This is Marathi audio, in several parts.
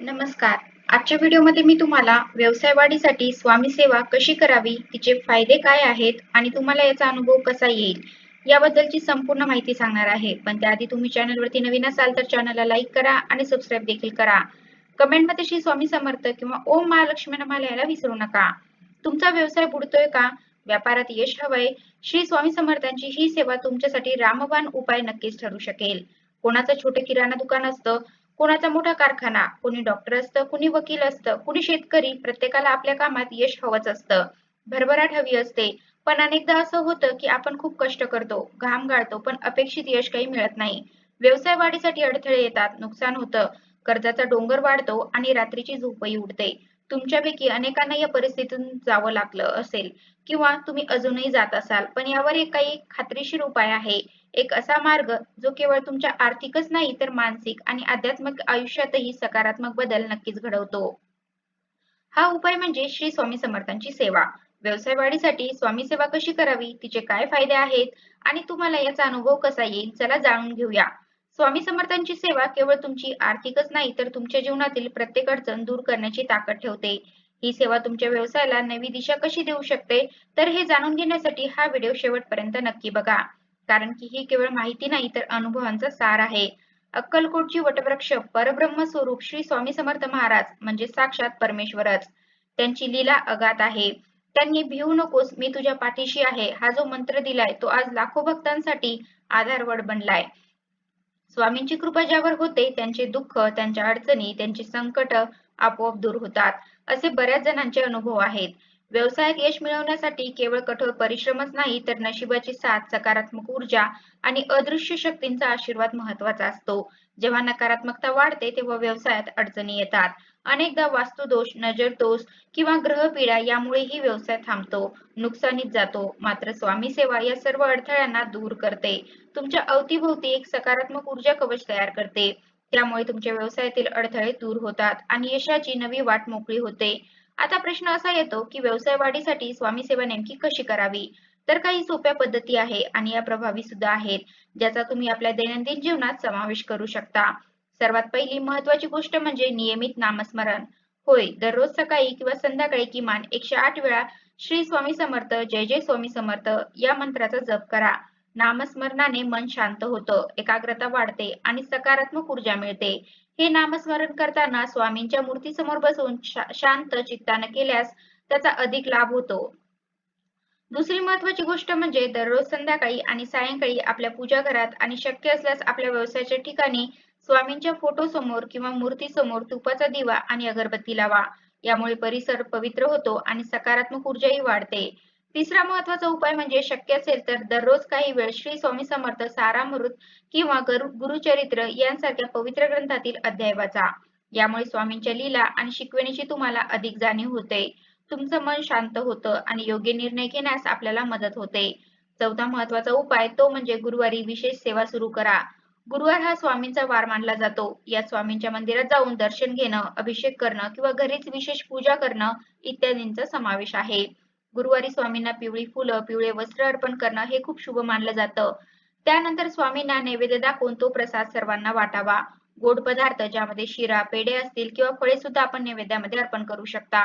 नमस्कार. आजच्या व्हिडिओमध्ये मी तुम्हाला व्यवसाय वाढीसाठी स्वामी सेवा कशी करावी तिचे फायदे काय आहेत आणि तुम्हाला याचा अनुभव कसा येईल याबद्दलची संपूर्ण माहिती सांगणार आहे. पण त्याआधी तुम्ही चॅनलवरती नवीन असाल तर चॅनलला लाईक करा आणि सबस्क्राईब देखील करा. कमेंटमध्ये श्री स्वामी समर्थ किंवा ओम महालक्ष्मी नमा लिहायला विसरू नका. तुमचा व्यवसाय बुडतोय का? व्यापारात यश हवंय? श्री स्वामी समर्थांची ही सेवा तुमच्यासाठी रामबाण उपाय नक्कीच ठरू शकेल. कोणाचं छोटे किराणा दुकान असतं कोणाचा मोठा कारखाना कोणी डॉक्टर असतं कुणी वकील असतं कुणी शेतकरी प्रत्येकाला आपल्या कामात यश हवंच असतं. भरभराट हवी असते. पण अनेकदा असं होतं की आपण खूप कष्ट करतो घाम गाळतो पण अपेक्षित यश काही मिळत नाही. व्यवसाय वाढीसाठी अडथळे येतात नुकसान होतं. कर्जाचा डोंगर वाढतो आणि रात्रीची झोपही उडते. तुमच्यापैकी अनेकांना या परिस्थितीतून जावं लागलं असेल किंवा तुम्ही अजूनही जात असाल. पण यावर एक काही खात्रीशीर उपाय आहे. एक असा मार्ग जो केवळ तुमच्या आर्थिकच नाही तर मानसिक आणि आध्यात्मिक आयुष्यातही सकारात्मक बदल नक्कीच घडवतो. हा उपाय म्हणजे श्री स्वामी समर्थांची सेवा. व्यवसाय वाढीसाठी स्वामी सेवा कशी करावी? तिचे काय फायदे आहेत? आणि तुम्हाला याचा अनुभव कसा येईल? चला जाणून घेऊया. स्वामी समर्थांची सेवा केवळ तुमची आर्थिकच नाही तर तुमच्या जीवनातील प्रत्येक अडचण दूर करण्याची ताकद ठेवते. ही सेवा तुमच्या व्यवसायाला नवी दिशा कशी देऊ शकते? तर हे जाणून घेण्यासाठी हा व्हिडिओ शेवटपर्यंत नक्की बघा. कारण की ही केवळ माहिती नाही तर अनुभवांचा सार आहे. अक्कलकोटची वटवृक्ष परब्रह्म स्वरूप श्री स्वामी समर्थ महाराज म्हणजे साक्षात परमेश्वरच. त्यांची लीला अगात आहे. त्यांनी भिवू नकोस मी तुझ्या पाठीशी आहे हा जो मंत्र दिलाय तो आज लाखो भक्तांसाठी आधारवड बनलाय. स्वामींची कृपा ज्यावर होते त्यांचे दुःख त्यांच्या अडचणी त्यांची संकट आपोआप दूर होतात. असे बऱ्याच जणांचे अनुभव आहेत. व्यवसायात यश मिळवण्यासाठी केवळ कठोर परिश्रमच नाही तर नशिबाची साथ सकारात्मक ऊर्जा आणि अदृश्य शक्तींचा आशीर्वाद महत्त्वाचा असतो. जेव्हा नकारात्मकता वाढते तेव्हा व्यवसायात अडचणी येतात. अनेकदा वास्तुदोष नजर दोष किंवा ग्रहपीडा यामुळेही व्यवसाय थांबतो नुकसानीत जातो. मात्र स्वामी सेवा या सर्व अडथळ्यांना दूर करते. तुमच्या अवतीभोवती एक सकारात्मक ऊर्जा कवच तयार करते. त्यामुळे तुमच्या व्यवसायातील अडथळे दूर होतात आणि यशाची नवी वाट मोकळी होते. आता प्रश्न असा येतो की व्यवसाय वाढीसाठी स्वामी सेवा नेमकी कशी करावी? तर काही सोप्या पद्धती आहे आणि या प्रभावी सुद्धा आहेत ज्याचा तुम्ही आपल्या दैनंदिन जीवनात समावेश करू शकता. सर्वात पहिली महत्वाची गोष्ट म्हणजे नियमित नामस्मरण. होय दररोज सकाळी किंवा संध्याकाळी किमान एकशे आठ वेळा श्री स्वामी समर्थ जय जय स्वामी समर्थ या मंत्राचा जप करा. नामस्मरणाने मन शांत होतं एकाग्रता वाढते आणि सकारात्मक ऊर्जा मिळते. हे नामस्मरण करताना स्वामींच्या मूर्तीसमोर बसून शांत चित्तानं केल्यास त्याचा अधिक लाभ होतो. दुसरी महत्वाची गोष्ट म्हणजे दररोज संध्याकाळी आणि सायंकाळी आपल्या पूजा घरात आणि शक्य असल्यास आपल्या व्यवसायाच्या ठिकाणी स्वामींच्या फोटो समोर किंवा मूर्ती समोर तुपाचा दिवा आणि अगरबत्ती लावा. यामुळे परिसर पवित्र होतो आणि सकारात्मक ऊर्जाही वाढते. तिसरा महत्त्वाचा उपाय म्हणजे शक्य असेल तर दररोज काही वेळ श्री स्वामी समर्थ सारामृत किंवा गुरुचरित्र यांसारख्या पवित्र ग्रंथातील अध्याय वाचा. यामुळे स्वामींच्या लीला आणि शिकवणीची तुम्हाला अधिक जाणीव होते. तुमचं मन शांत होतं आणि योग्य निर्णय घेण्यास आपल्याला मदत होते. चौथा महत्त्वाचा उपाय तो म्हणजे गुरुवारी विशेष सेवा सुरू करा. गुरुवार हा स्वामींचा वार मानला जातो. या स्वामींच्या मंदिरात जाऊन दर्शन घेणं अभिषेक करणं किंवा घरीच विशेष पूजा करणं इत्यादींचा समावेश आहे. गुरुवारी स्वामींना पिवळी फुलं पिवळे वस्त्र अर्पण करणं हे खूप शुभ मानलं जातं. त्यानंतर स्वामींना नैवेद्य दाखवून तो प्रसाद सर्वांना वाटावा. गोड पदार्थ ज्यामध्ये शिरा पेढे असतील किंवा फळे सुद्धा आपण नैवेद्यामध्ये अर्पण करू शकता.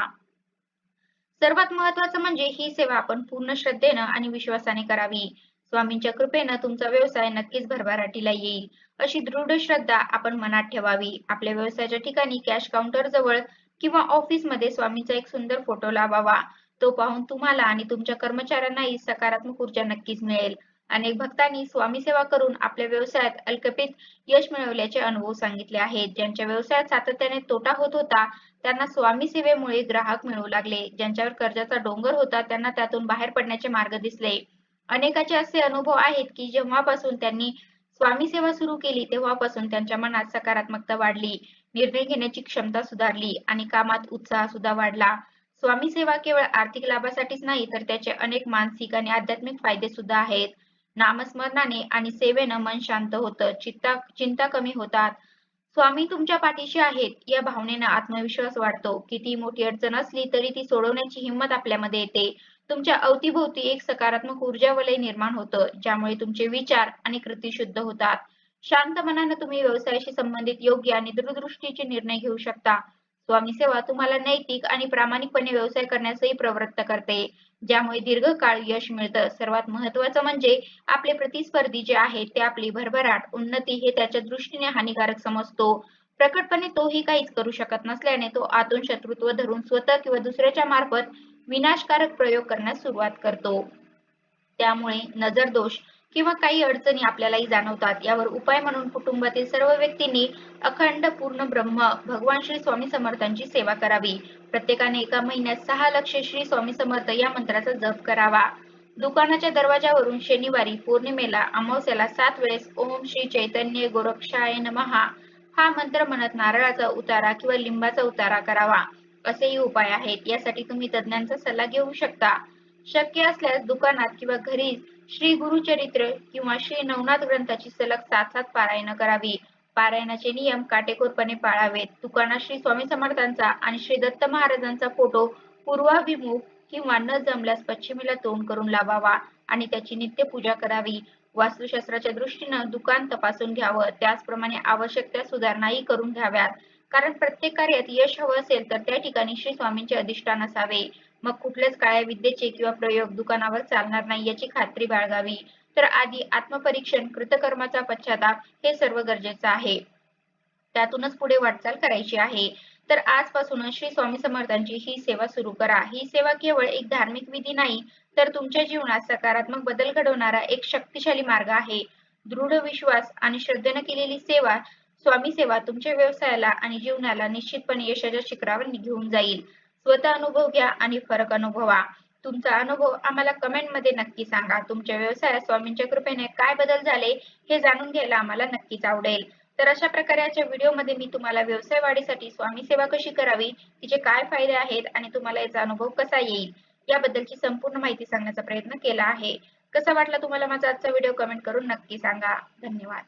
सर्वात महत्वाचं म्हणजे ही सेवा आपण पूर्ण श्रद्धेनं आणि विश्वासाने करावी. स्वामींच्या कृपेनं तुमचा व्यवसाय नक्कीच भरभराटीला येईल. अशी दृढ श्रद्धा आपण मनात ठेवावी. आपल्या व्यवसायाच्या ठिकाणी कॅश काउंटर जवळ किंवा ऑफिसमध्ये स्वामींचा एक सुंदर फोटो लावावा. तो पाहून तुम्हाला आणि तुमच्या कर्मचाऱ्यांनाही सकारात्मक ऊर्जा नक्कीच मिळेल. अनेक भक्तांनी स्वामी सेवा करून आपल्या व्यवसायात अल्कपित यश मिळवल्याचे अनुभव सांगितले आहेत. ज्यांच्या व्यवसायात सातत्याने तोटा होत होता त्यांना स्वामी सेवेमुळे ग्राहक मिळू लागले. ज्यांच्यावर कर्जाचा डोंगर होता त्यांना त्यातून बाहेर पडण्याचे मार्ग दिसले. अनेकाचे असे अनुभव आहेत की जेव्हापासून त्यांनी स्वामी सेवा सुरू केली तेव्हापासून त्यांच्या मनात सकारात्मकता वाढली. निर्णय घेण्याची क्षमता सुधारली आणि कामात उत्साह सुद्धा वाढला. स्वामी सेवा केवळ आर्थिक लाभासाठीच नाही तर त्याचे अनेक मानसिक आणि आध्यात्मिक फायदे सुद्धा आहेत. नामस्मरणाने आणि सेवेनं मन शांत होतं चित्ता चिंता कमी होतात. स्वामी तुमच्या पाठीशी आहेत या भावनेनं आत्मविश्वास वाढतो. किती मोठी अडचण असली तरी ती सोडवण्याची हिंमत आपल्यामध्ये येते. तुमच्या अवतीभोवती एक सकारात्मक ऊर्जा वलय निर्माण होतं ज्यामुळे तुमचे विचार आणि कृती शुद्ध होतात. शांत मनानं तुम्ही व्यवसायाशी संबंधित योग्य आणि दूरदृष्टीचे निर्णय घेऊ शकता. स्वामी सेवा तुम्हाला नैतिक आणि प्रामाणिकपणे व्यवसाय करण्यासही प्रवृत्त करते. ज्यामुळे दीर्घकाळ यश मिळतं. सर्वात महत्वाचं म्हणजे आपले प्रतिस्पर्धी जे आहेत ते आपली भरभराट उन्नती हे त्याच्या दृष्टीने हानिकारक समजतो. प्रकटपणे तोही काहीच करू शकत नसल्याने तो आतून शत्रुत्व धरून स्वतः किंवा दुसऱ्याच्या मार्फत विनाशकारक प्रयोग करण्यास सुरुवात करतो. त्यामुळे नजर दोष किंवा काही अडचणी आपल्यालाही जाणवतात. यावर उपाय म्हणून कुटुंबातील सर्व व्यक्तींनी अखंड पूर्ण ब्रह्म भगवान श्री स्वामी समर्थांची सेवा करावी. प्रत्येकाने एका महिन्यात सहा लक्ष श्री स्वामी समर्थ या मंत्राचा जप करावा. दुकानाच्या दरवाजावरून शनिवारी पौर्णिमेला अमावस्याला सात वेळेस ओम श्री चैतन्य गोरक्षाय नमहा हा मंत्र म्हणत नारळाचा उतारा किंवा लिंबाचा उतारा करावा. असेही उपाय आहेत. यासाठी तुम्ही तज्ञांचा सल्ला घेऊ शकता. शक्य असल्यास दुकानात किंवा घरी श्री गुरुचरित्र किंवा श्री नवनाथ ग्रंथाची सलग सात सात पारायण करावी. पारायणाचे नियम काटेकोरपणे पाळावेत. दुकानात श्री स्वामी समर्थांचा आणि श्री दत्त महाराजांचा फोटो पूर्वाभिमुख किंवा न जमल्यास पश्चिमेला तोंड करून लावावा आणि त्याची नित्य पूजा करावी. वास्तुशास्त्राच्या दृष्टीनं दुकान तपासून घ्यावं. त्याचप्रमाणे आवश्यक त्या सुधारणाही करून घ्याव्यात. कारण प्रत्येक कार्यात यश हवं असेल तर त्या ठिकाणी श्री स्वामींचे अधिष्ठान असावे. मग कुठल्याच काळ्या विद्येचे किंवा प्रयोग दुकानावर चालणार नाही याची खात्री बाळगावी. तर आधी आत्मपरीक्षण कृतकर्माचा पश्चाताप हे सर्व गरजेचं आहे. त्यातूनच पुढे वाटचाल करायची आहे. तर आजपासूनच श्री स्वामी समर्थांची ही सेवा सुरू करा. ही सेवा केवळ एक धार्मिक विधी नाही तर तुमच्या जीवनात सकारात्मक बदल घडवणारा एक शक्तिशाली मार्ग आहे. दृढ विश्वास आणि श्रद्धेनं केलेली सेवा स्वामी सेवा तुमच्या व्यवसायाला आणि जीवनाला निश्चितपणे यशाच्या शिखरावर घेऊन जाईल. स्वतः अनुभव घ्या आणि फरक अनुभवा. तुमचा अनुभव आम्हाला कमेंटमध्ये नक्की सांगा. तुमच्या व्यवसायात स्वामींच्या कृपेने काय बदल झाले हे जाणून घ्यायला आम्हाला नक्कीच आवडेल. तर अशा प्रकारच्या व्हिडिओमध्ये मी तुम्हाला व्यवसाय वाढीसाठी स्वामी सेवा कशी करावी तिचे काय फायदे आहेत आणि तुम्हाला याचा अनुभव कसा येईल याबद्दलची संपूर्ण माहिती सांगण्याचा प्रयत्न केला आहे. कसा वाटला तुम्हाला माझा आजचा व्हिडिओ कमेंट करून नक्की सांगा. धन्यवाद.